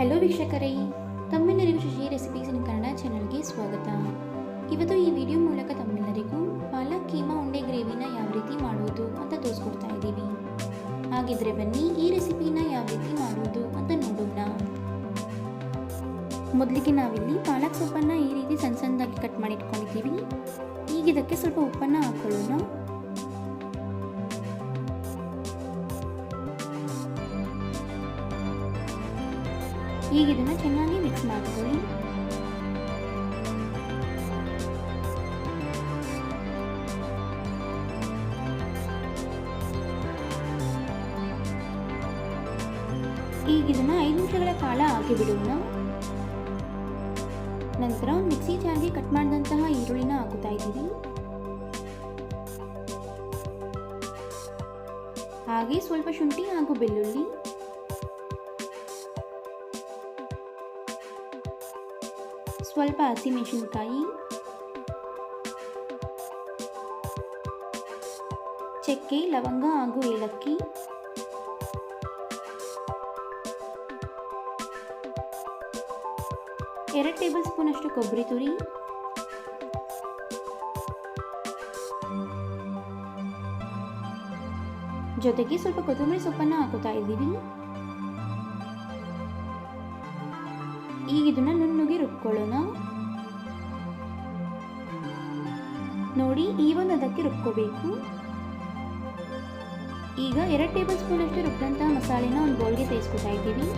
Hello ವೀಕ್ಷಕರೇ. ತಮ್ಮೆಲ್ಲರಿಗೂ Shashi recipes ಇನ್ ಕನ್ನಡ ಚಾನಲ್ಗೆ ಸ್ವಾಗತ. ಇವತ್ತು ಈ ವಿಡಿಯೋ ಮೂಲಕ ತಮ್ಮೆಲ್ಲರಿಗೂ ಪಾಲಕ್ ಕೀಮಾ ಉಂಡೆ ಗ್ರೇವಿನ ಯಾವ ರೀತಿ ಮಾಡುವುದು ಅಂತ ತೋರಿಸ್ಕೊಡ್ತಾ ಇದ್ದೀವಿ. ಹಾಗಿದ್ರೆ ಬನ್ನಿ ಈ ರೆಸಿಪಿನ ಯಾವ ರೀತಿ ಮಾಡುವುದು ಅಂತ ನೋಡೋಣ. ಮೊದಲಿಗೆ ನಾವಿಲ್ಲಿ ಪಾಲಕ್ ಸೊಪ್ಪನ್ನು ಈ ರೀತಿ ಸಣ್ಣ ಸಣ್ಣದಾಗಿ ಕಟ್ ಮಾಡಿ ಇಟ್ಕೊಂಡಿದ್ದೀವಿ ಈಗ ಇದಕ್ಕೆ ಸ್ವಲ್ಪ ಉಪ್ಪನ್ನು ಹಾಕ್ಕೊಳ್ಳೋಣ ಈಗ ಇದನ್ನು ಚೆನ್ನಾಗಿ ಮಿಕ್ಸ್ ಮಾಡ್ಕೊಳ್ಳಿ ಈಗ ಇದನ್ನು ಐದು ನಿಮಿಷಗಳ ಕಾಲ ಹಾಕಿ ಬಿಡೋಣ ನಂತರ ಮಿಕ್ಸಿ ಜಾರ್ಗೆ ಕಟ್ ಮಾಡಿದಂತಹ ಈರುಳ್ಳಿನ ಹಾಕುತ್ತಾ ಇದ್ದೀವಿ. ಹಾಗೆ ಸ್ವಲ್ಪ ಶುಂಠಿ ಹಾಗೂ ಬೆಳ್ಳುಳ್ಳಿ. ಸ್ವಲ್ಪ ಹಸಿಮೆಣಸಿನಕಾಯಿ ಚಕ್ಕೆ, ಲವಂಗ ಹಾಗೂ ಏಲಕ್ಕಿ. ಎರಡು ಟೇಬಲ್ ಸ್ಪೂನ್ ಅಷ್ಟು ಕೊಬ್ಬರಿ ತುರಿ. ಜೊತೆಗೆ ಸ್ವಲ್ಪ ಕೊತ್ತಂಬರಿ ಸೊಪ್ಪನ್ನು ಹಾಕುತ್ತಾ ಇದ್ದೀವಿ. ಈಗ ಇದನ್ನ ರುಬ್ಕೊಳ್ಳೋಣ ನೋಡಿ, ಈ ಒಂದು ಅದಕ್ಕೆ ರುಬ್ಕೋಬೇಕು. ಈಗ ಎರಡು ಟೇಬಲ್ ಸ್ಪೂನ್ ಅಷ್ಟು ರುಬ್ಬಿದಂತಹ ಮಸಾಲೆನ ಒಂದು ಬೌಲ್ಗೆ ಸೇರಿಸ್ಕೊತಾ ಇದ್ದೀವಿ.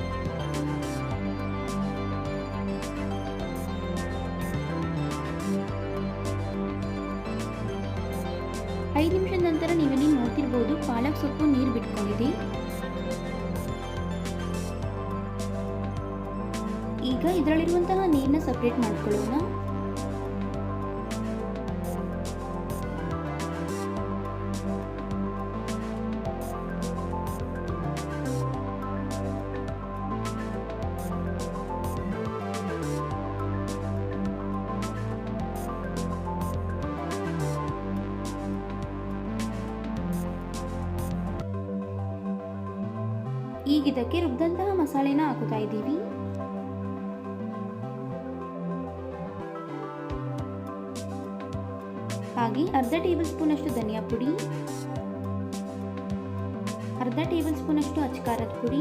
ಐದು ನಿಮಿಷದ ನಂತರ ನೀವಿಲ್ಲಿ ನೋಡ್ತಿರ್ಬೋದು, ಪಾಲಕ್ ಸೊಪ್ಪು ನೀರು ಬಿಟ್ಕೊಂಡಿದೆ ಈಗ ಇದರಲ್ಲಿರುವಂತಹ ನೀರನ್ನ ಸಪ್ರೇಟ್ ಮಾಡ್ಕೊಳ್ಳೋಣ. ಈಗ ಇದಕ್ಕೆ ರುಬ್ಬಿದಂತಹ ಮಸಾಲೆನ ಹಾಕುತ್ತಾ ಇದ್ದೀವಿ. ಅರ್ಧ ಟೇಬಲ್ ಸ್ಪೂನ್ ಅಷ್ಟು ಧನಿಯಾ ಪುಡಿ, ಅರ್ಧ ಟೇಬಲ್ ಸ್ಪೂನ್ ಅಷ್ಟು ಅಚ್ಕಾರದ ಪುಡಿ,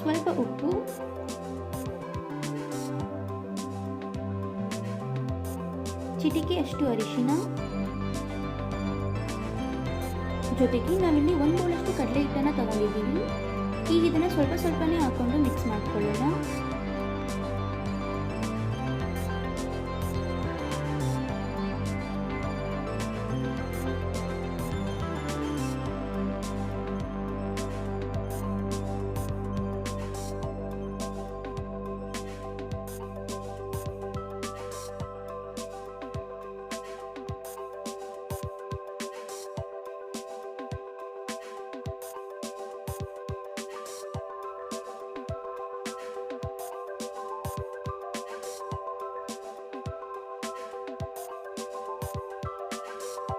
ಸ್ವಲ್ಪ ಉಪ್ಪು, ಚಿಟಿಕೆ ಅಷ್ಟು ಅರಿಶಿನ. ಜೊತೆಗೆ ನಾವಿಲ್ಲಿ ಒಂದು ಬೌಲಷ್ಟು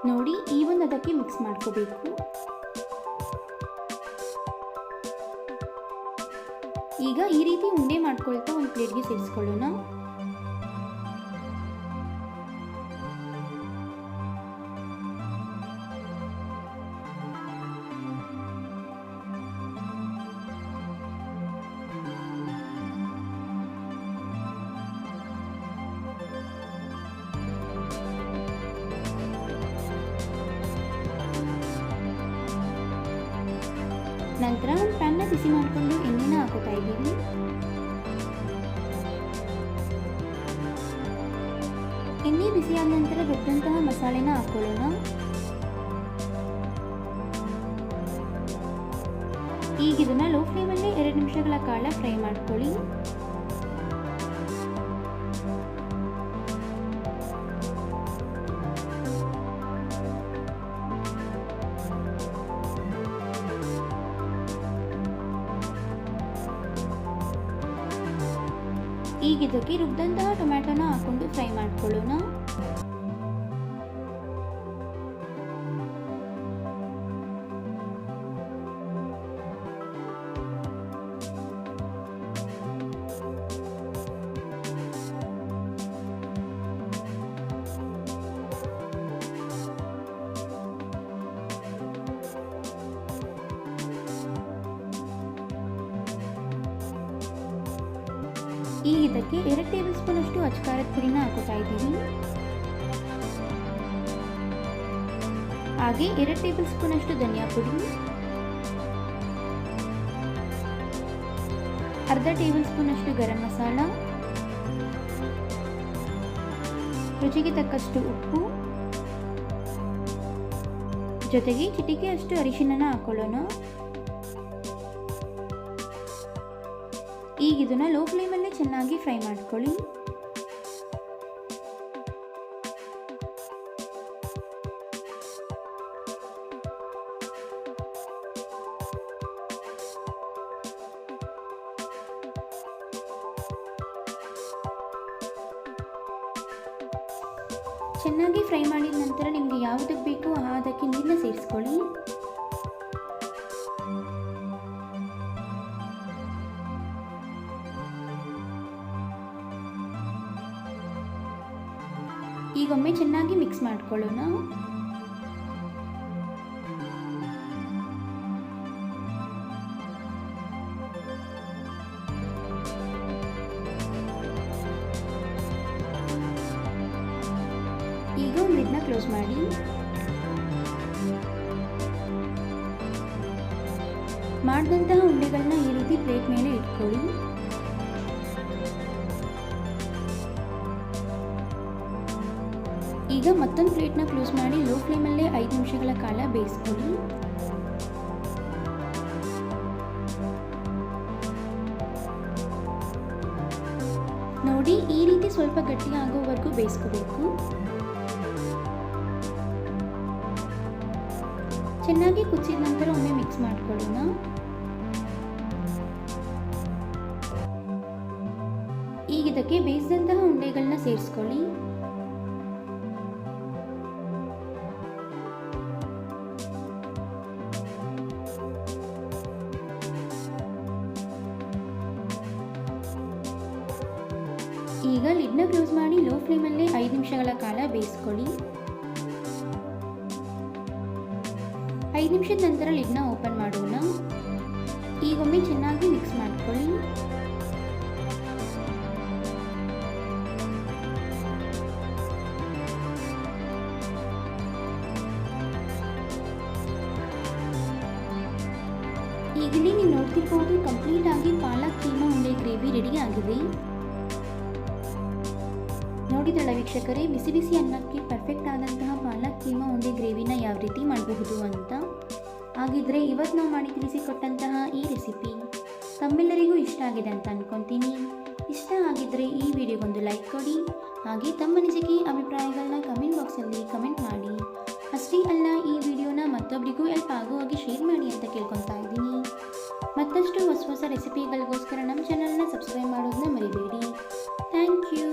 ನೋಡಿ ಈ ಒಂದು ಅದಕ್ಕೆ ಮಿಕ್ಸ್ ಮಾಡ್ಕೋಬೇಕು. ಈಗ ಈ ರೀತಿ ಉಂಡೆ ಮಾಡ್ಕೊಳ್ತಾ ಒಂದು ಪ್ಲೇಟ್ಗೆ ಸೇರಿಸ್ಕೊಳ್ಳೋಣ. ನಂತರ ಒಂದು ಪ್ಯಾನ್ನ ಬಿಸಿ ಮಾಡಿಕೊಂಡು ಎಣ್ಣೆನ ಹಾಕೋತಾ ಇದ್ದೀವಿ ಎಣ್ಣೆ ಬಿಸಿಯಾದ ನಂತರ ಬೆಟ್ಟಂತಹ ಮಸಾಲೆನ ಹಾಕೊಳ್ಳೋಣ? ಈಗ ಇದನ್ನ ಲೋ ಫ್ಲೇಮಲ್ಲಿ ಎರಡು ನಿಮಿಷಗಳ ಕಾಲ ಫ್ರೈ ಮಾಡ್ಕೊಳ್ಳಿ. ಈಗ ಇದಕ್ಕೆ ರುಬ್ಬಿದಂತಹ ಟೊಮ್ಯಾಟೊನ ಹಾಕ್ಕೊಂಡು ಫ್ರೈ ಮಾಡ್ಕೊಳ್ಳೋಣ. ಈಗ ಇದಕ್ಕೆ ಎರಡು ಟೇಬಲ್ ಸ್ಪೂನ್ ಅಷ್ಟು ಅಚ್ಕಾರದ ಪುಡಿನ ಹಾಕೋತಾ ಇದ್ದೀವಿ ಹಾಗೆ ಎರಡು ಟೇಬಲ್ ಸ್ಪೂನ್ ಅಷ್ಟು ಧನಿಯಾ ಪುಡಿ. ಅರ್ಧ ಟೇಬಲ್ ಸ್ಪೂನ್ ಅಷ್ಟು ಗರಂ ಮಸಾಲ. ರುಚಿಗೆ ತಕ್ಕಷ್ಟು ಉಪ್ಪು. ಜೊತೆಗೆ ಚಿಟಿಕೆ ಅಷ್ಟು ಅರಿಶಿನ ಹಾಕೊಳ್ಳೋಣ. ಈಗ ಇದನ್ನ ಲೋ ಫ್ಲೇಮಲ್ಲೇ ಚೆನ್ನಾಗಿ ಫ್ರೈ ಮಾಡ್ಕೊಳ್ಳಿ. ಚೆನ್ನಾಗಿ ಫ್ರೈ ಮಾಡಿದ ನಂತರ ನಿಮಗೆ ಯಾವುದಕ್ಕೆ ಬೇಕೋ ಅದಕ್ಕೆ ನೀರನ್ನ ಸೇರಿಸ್ಕೊಳ್ಳಿ. ಈಗೊಮ್ಮೆ ಚೆನ್ನಾಗಿ ಮಿಕ್ಸ್ ಮಾಡ್ಕೊಳ್ಳೋಣ. ಈಗ ಒಂದು ಇದನ್ನ ಕ್ಲೋಸ್ ಮಾಡಿ. ಮಾಡಿದಂತಹ ಉಂಡೆಗಳನ್ನ ಈ ರೀತಿ ಪ್ಲೇಟ್ ಮೇಲೆ ಇಟ್ಕೊಳ್ಳಿ. ಈಗ ಮತ್ತೊಂದು ಪ್ಲೇಟ್ನ ಕ್ಲೋಸ್ ಮಾಡಿ ಲೋ ಫ್ಲೇಮಲ್ಲೇ ಐದು ನಿಮಿಷಗಳ ಕಾಲ ಬೇಯಿಸ್ಕೊಳ್ಳಿ. ನೋಡಿ, ಈ ರೀತಿ ಸ್ವಲ್ಪ ಗಟ್ಟಿ ಆಗೋವರೆಗೂ ಬೇಯಿಸ್ಕೋಬೇಕು. ಚೆನ್ನಾಗಿ ಕುಚ್ಚಿದ ನಂತರ ಒಮ್ಮೆ ಮಿಕ್ಸ್ ಮಾಡ್ಕೊಳ್ಳೋಣ. ಈಗ ಇದಕ್ಕೆ ಬೇಯಿಸಿದಂತಹ ಉಂಡೆಗಳನ್ನ ಸೇರಿಸ್ಕೊಳ್ಳಿ. ಈಗ ಲಿಡ್ನ ಕ್ಲೋಸ್ ಮಾಡಿ ಲೋ ಫ್ಲೇಮಲ್ಲೇ ಐದು ನಿಮಿಷಗಳ ಕಾಲ ಬೇಯಿಸ್ಕೊಳ್ಳಿ. ಐದು ನಿಮಿಷದ ನಂತರ ಲಿಡ್ನ ಓಪನ್ ಮಾಡೋಣ. ಈಗೊಮ್ಮೆ ಚೆನ್ನಾಗಿ ಮಿಕ್ಸ್ ಮಾಡ್ಕೊಳ್ಳಿ. ಈಗಲೇ ನೀವು ನೋಡ್ತಿರ್ಬೋದು ಕಂಪ್ಲೀಟ್ ಆಗಿ ಪಾಲಕ್ ಕೀಮಾ ಉಂಡೆ ಗ್ರೇವಿ ರೆಡಿ ಆಗಿದೆ. ನೋಡಿದಳ ವೀಕ್ಷಕರೇ, ಬಿಸಿ ಬಿಸಿ ಅನ್ನಕ್ಕೆ ಪರ್ಫೆಕ್ಟ್ ಆದಂತಹ ಪಾಲಕ್ ಕೀಮಾ ಉಂಡೆ ಗ್ರೇವಿನ ಯಾವ ರೀತಿ ಮಾಡಬಹುದು ಅಂತ? ಹಾಗಿದ್ರೆ ಇವತ್ತು ನಾವು ಮಾಡಿ ತಿಳಿಸಿಕೊಟ್ಟಂತಹ ಈ ರೆಸಿಪಿ ತಮ್ಮೆಲ್ಲರಿಗೂ ಇಷ್ಟ ಆಗಿದೆ ಅಂತ ಅನ್ಕೊತೀನಿ. ಇಷ್ಟ ಆಗಿದ್ದರೆ ಈ ವಿಡಿಯೋಗೊಂದು ಲೈಕ್ ಕೊಡಿ, ಹಾಗೆ ತಮ್ಮ ನಿಜಕ್ಕೆ ಅಭಿಪ್ರಾಯಗಳನ್ನ ಕಮೆಂಟ್ ಬಾಕ್ಸಲ್ಲಿ ಕಮೆಂಟ್ ಮಾಡಿ. ಅಷ್ಟೇ ಅಲ್ಲ, ಈ ವಿಡಿಯೋನ ಮತ್ತೊಬ್ಬರಿಗೂ ಹೆಲ್ಪ್ ಆಗೋ ಹಾಗೆ ಶೇರ್ ಮಾಡಿ ಅಂತ ಕೇಳ್ಕೊತಾ ಇದ್ದೀನಿ. ಮತ್ತಷ್ಟು ಹೊಸ ಹೊಸ ರೆಸಿಪಿಗಳಿಗೋಸ್ಕರ ನಮ್ಮ ಚಾನಲ್ನ ಸಬ್ಸ್ಕ್ರೈಬ್ ಮಾಡೋದನ್ನ ಮರಿಬೇಡಿ. Thank you